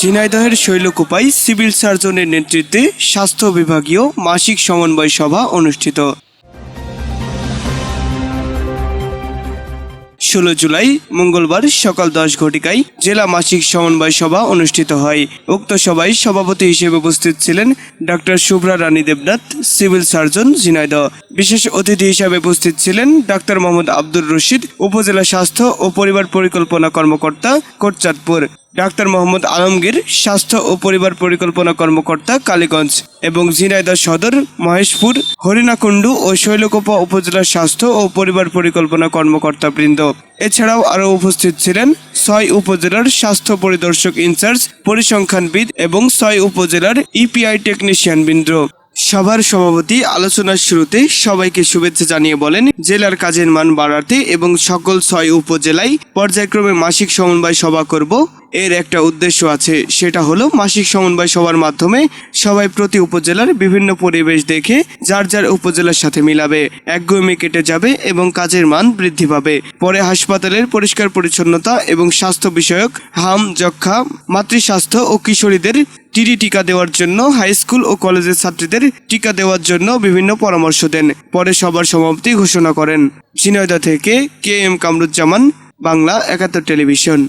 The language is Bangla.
ঝিনাইদহের শৈলকুপায় সিভিল সার্জনের নেতৃত্বে স্বাস্থ্য বিভাগীয় মাসিক সমন্বয় সভা অনুষ্ঠিত। ষোলো জুলাই, মঙ্গলবার সকাল দশ ঘটিকায় জেলা মাসিক সমন্বয় সভা অনুষ্ঠিত হয়। উক্ত সভায় সভাপতি হিসেবে উপস্থিত ছিলেন doctor Shubhra Rani Debnath, civil surgeon Jhenaidah বিশেষ অতিথি হিসেবে উপস্থিত ছিলেন ডাক্তার মোহাম্মদ আব্দুর রশিদ, উপজেলা স্বাস্থ্য ও পরিবার পরিকল্পনা কর্মকর্তা কোটচাঁদপুর। ডাক্তার মোহাম্মদ আলমগীর স্বাস্থ্য ও পরিবার পরিকল্পনা কর্মকর্তা কালীগঞ্জ এবং ঝিনাইদহ সদর, মহেশপুর, হরিণাকুণ্ডু ও শৈলকোপা উপজেলার স্বাস্থ্য ও পরিবার পরিকল্পনা কর্মকর্তা বৃন্দ। এছাড়াও আরও উপস্থিত ছিলেন ছয় উপজেলার স্বাস্থ্য পরিদর্শক ইনচার্জ, পরিসংখ্যানবিদ এবং ছয় উপজেলার ইপিআই টেকনিশিয়ান বৃন্দ। সভার সভাপতি আলোচনার শুরুতে সবাইকে শুভেচ্ছা জানিয়ে বলেন, জেলার কাজের মান বাড়াতে এবং সকল ছয় উপজেলায় পর্যায়ক্রমে মাসিক সমন্বয় সভা করব। এর একটা উদ্দেশ্য আছে, সেটা হলো মাসিক সমন্বয় সভার মাধ্যমে সবাই প্রতি উপজেলার বিভিন্ন পরিবেশ দেখে যার যার উপজেলার সাথে মিলাবে। একগুমি কেটে যাবে এবং কাজের মান বৃদ্ধি পাবে। পরে হাসপাতালের পরিষ্কার পরিচ্ছন্নতা এবং স্বাস্থ্য বিষয়ক হাম যক্ষা মাতৃস্বাস্থ্য ও কিশোরীদের টিডি টিকা দেওয়ার জন্য, হাই স্কুল ও কলেজের ছাত্রীদের টিকা দেওয়ার জন্য বিভিন্ন পরামর্শ দেন। পরে সবার সমাপ্তি ঘোষণা করেন। ঝিনাইদহ থেকে কে এম কামরুজ্জামান, বাংলা একাত্তর টেলিভিশন।